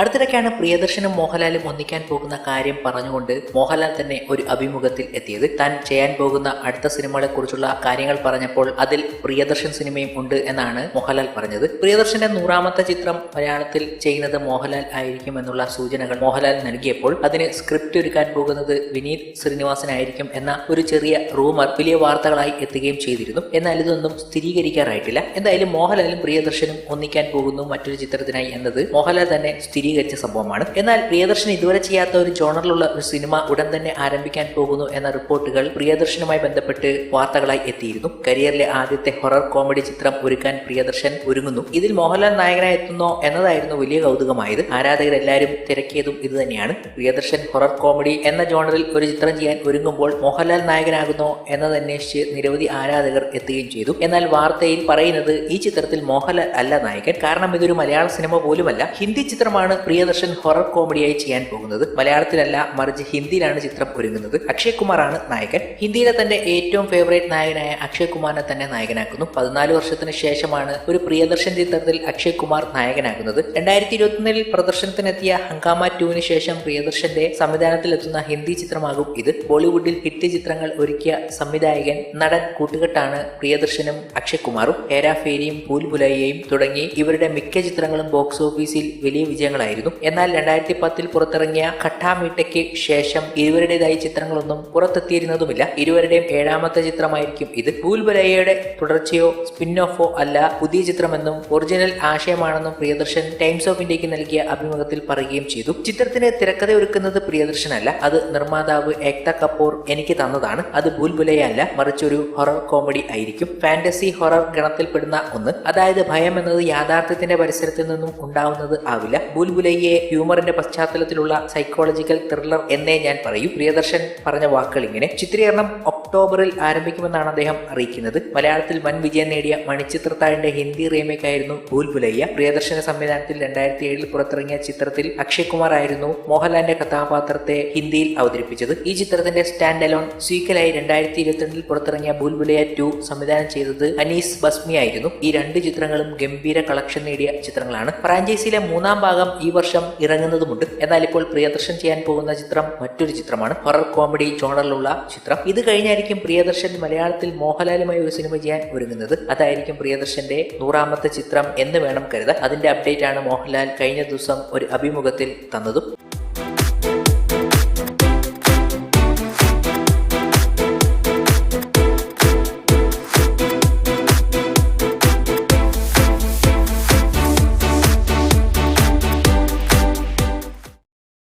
അടുത്തിടയ്ക്കാണ് പ്രിയദർശനും മോഹൻലാലും ഒന്നിക്കാൻ പോകുന്ന കാര്യം പറഞ്ഞുകൊണ്ട് മോഹൻലാൽ തന്നെ ഒരു അഭിമുഖത്തിൽ എത്തിയത്. താൻ ചെയ്യാൻ പോകുന്ന അടുത്ത സിനിമകളെ കുറിച്ചുള്ള കാര്യങ്ങൾ പറഞ്ഞപ്പോൾ അതിൽ പ്രിയദർശൻ സിനിമയും ഉണ്ട് എന്നാണ് മോഹൻലാൽ പറഞ്ഞത്. പ്രിയദർശന്റെ നൂറാമത്തെ ചിത്രം മലയാളത്തിൽ ചെയ്യുന്നത് മോഹൻലാൽ ആയിരിക്കും എന്നുള്ള സൂചനകൾ മോഹൻലാൽ നൽകിയപ്പോൾ അതിന് സ്ക്രിപ്റ്റ് ഒരുക്കാൻ പോകുന്നത് വിനീത് ശ്രീനിവാസനായിരിക്കും എന്ന ഒരു ചെറിയ റൂമർ വലിയ വാർത്തകളായി എത്തുകയും ചെയ്തിരുന്നു. എന്നാൽ ഇതൊന്നും സ്ഥിരീകരിക്കാറായിട്ടില്ല. എന്തായാലും മോഹൻലാലും പ്രിയദർശനും ഒന്നിക്കാൻ പോകുന്നു മറ്റൊരു ചിത്രത്തിനായി എന്നത് മോഹൻലാൽ തന്നെ സ്ഥിരീകരിച്ച സംഭവമാണ്. എന്നാൽ പ്രിയദർശൻ ഇതുവരെ ചെയ്യാത്ത ഒരു ജോണറിലുള്ള ഒരു സിനിമ ഉടൻ തന്നെ ആരംഭിക്കാൻ പോകുന്നു എന്ന റിപ്പോർട്ടുകൾ പ്രിയദർശനുമായി ബന്ധപ്പെട്ട് വാർത്തകളായി എത്തിയിരുന്നു. കരിയറിലെ ആദ്യത്തെ ഹൊറർ കോമഡി ചിത്രം ഒരുക്കാൻ പ്രിയദർശൻ ഒരുങ്ങുന്നു. ഇതിൽ മോഹൻലാൽ നായകനായി എത്തുന്നോ എന്നതായിരുന്നു വലിയ കൗതുകമായത്. ആരാധകരെല്ലാവരും തിരക്കിയതും ഇത് തന്നെയാണ്. പ്രിയദർശൻ ഹൊറർ കോമഡി എന്ന ജോണറിൽ ഒരു ചിത്രം ചെയ്യാൻ ഒരുങ്ങുമ്പോൾ മോഹൻലാൽ നായകനാകുന്നോ എന്നതന്വേഷിച്ച് നിരവധി ആരാധകർ എത്തുകയും ചെയ്തു. എന്നാൽ വാർത്തയിൽ പറയുന്നത് ഈ ചിത്രത്തിൽ മോഹൻലാൽ അല്ല നായകൻ. കാരണം ഇതൊരു മലയാള സിനിമ പോലുമല്ല. ഹിന്ദി ചിത്രമാണ് പ്രിയദർശൻ ഹൊറർ കോമഡിയായി ചെയ്യാൻ പോകുന്നത് മലയാളത്തിലല്ല മറിച്ച് ഹിന്ദിയിലാണ് ചിത്രം ഒരുങ്ങുന്നത്. അക്ഷയ് കുമാറാണ് നായകൻ. ഹിന്ദിയിലെ തന്റെ ഏറ്റവും ഫേവറേറ്റ് നായകനായ അക്ഷയ് കുമാറിനെ തന്നെ നായകനാക്കുന്നു. പതിനാല് വർഷത്തിന് ശേഷമാണ് ഒരു പ്രിയദർശൻ ചിത്രത്തിൽ അക്ഷയ് കുമാർ നായകനാകുന്നത്. രണ്ടായിരത്തി ഇരുപത്തിയൊന്നിൽ പ്രദർശനത്തിനെത്തിയ ഹങ്കാമ ടുവിന് ശേഷം പ്രിയദർശന്റെ സംവിധാനത്തിലെത്തുന്ന ഹിന്ദി ചിത്രമാകും ഇത്. ബോളിവുഡിൽ ഹിറ്റ് ചിത്രങ്ങൾ ഒരുക്കിയ സംവിധായകൻ നടൻ കൂട്ടുകെട്ടാണ് പ്രിയദർശനും അക്ഷയ് കുമാറും. ഹേരാഫേരിയും ഭൂൽഭുലയ്യയും തുടങ്ങി ഇവരുടെ മിക്ക ചിത്രങ്ങളും ബോക്സ് ഓഫീസിൽ വലിയ വിജയങ്ങളായിരുന്നു എന്നാൽ രണ്ടായിരത്തി പത്തിൽ പുറത്തിറങ്ങിയ ഖട്ടാമീട്ടയ്ക്ക് ശേഷം ഇരുവരുടേതായ ചിത്രങ്ങളൊന്നും പുറത്തെത്തിയിരുന്നതുമില്ല. ഇരുവരുടെയും ഏഴാമത്തെ ചിത്രമായിരിക്കും ഇത്. ഭൂൽബുലയ്യയുടെ തുടർച്ചയോ സ്പിൻ ഓഫോ അല്ല പുതിയ ചിത്രമെന്നും ഒറിജിനൽ ആശയമാണെന്നും പ്രിയദർശൻ ടൈംസ് ഓഫ് ഇന്ത്യയ്ക്ക് നൽകിയ അഭിമുഖത്തിൽ പറയുകയും ചെയ്തു. ചിത്രത്തിന് തിരക്കഥ ഒരുക്കുന്നത് പ്രിയദർശനല്ല. അത് നിർമ്മാതാവ് ഏക്ത കപൂർ എനിക്ക് തന്നതാണ്. അത് ഭൂൽബുലയ അല്ല മറിച്ച് ഒരു ഹൊറർ കോമഡി ആയിരിക്കും. ഫാന്റസി ഹൊറർ ഗണത്തിൽപ്പെടുന്ന ഒന്ന്. അതായത് ഭയം എന്നത് യാഥാർത്ഥ്യത്തിന്റെ പരിസരത്തിൽ നിന്നും ഉണ്ടാവുന്നത് ആവില്ല. ബുൽബുലയ്യെ ഹ്യൂമറിന്റെ പശ്ചാത്തലത്തിലുള്ള സൈക്കോളജിക്കൽ ത്രില്ലർ എന്നേ ഞാൻ പറയൂ. പ്രിയദർശൻ പറഞ്ഞ വാക്കുകൾ ഇങ്ങനെ. ചിത്രീകരണം ഒക്ടോബറിൽ ആരംഭിക്കുമെന്നാണ് അദ്ദേഹം അറിയിക്കുന്നത്. മലയാളത്തിൽ വൻ വിജയം നേടിയ മണിച്ചിത്രത്താഴിന്റെ ഹിന്ദി റീമേക്ക് ആയിരുന്നു ഭൂൽബുലയ്യ പ്രിയദർശന സംവിധാനത്തിൽ രണ്ടായിരത്തി ഏഴിൽ പുറത്തിറങ്ങിയ ചിത്രത്തിൽ അക്ഷയ് കുമാർ ആയിരുന്നു മോഹൻലാലിന്റെ കഥാപാത്രത്തെ ഹിന്ദിയിൽ അവതരിപ്പിച്ചത്. ഈ ചിത്രത്തിന്റെ സ്റ്റാൻഡ് അലോൺ സീക്കലായി രണ്ടായിരത്തി ഇരുപത്തിരണ്ടിൽ പുറത്തിറങ്ങിയ ഭൂൽബുലയ ടു സംവിധാനം ചെയ്തത് അനീസ് ബസ്മി ആയിരുന്നു. ഈ രണ്ട് ചിത്രങ്ങളും ഗംഭീര കളക്ഷൻ നേടിയ ചിത്രങ്ങളാണ്. ഫ്രാഞ്ചൈസിയിലെ മൂന്നാം ഭാഗം ഈ വർഷം ഇറങ്ങുന്നതുമുണ്ട്. എന്നാൽ ഇപ്പോൾ പ്രിയദർശൻ ചെയ്യാൻ പോകുന്ന ചിത്രം മറ്റൊരു ചിത്രമാണ്. ഹൊറർ കോമഡി ജോണറിലുള്ള ചിത്രം. ഇത് കഴിഞ്ഞായിരിക്കും പ്രിയദർശൻ മലയാളത്തിൽ മോഹൻലാലുമായി ഒരു സിനിമ ചെയ്യാൻ ഒരുങ്ങുന്നത്. അതായിരിക്കും പ്രിയദർശന്റെ നൂറാമത്തെ ചിത്രം എന്ന് വേണം കരുതാൻ. അതിന്റെ അപ്ഡേറ്റ് ആണ് മോഹൻലാൽ കഴിഞ്ഞ ദിവസം ഒരു അഭിമുഖത്തിൽ തന്നതും.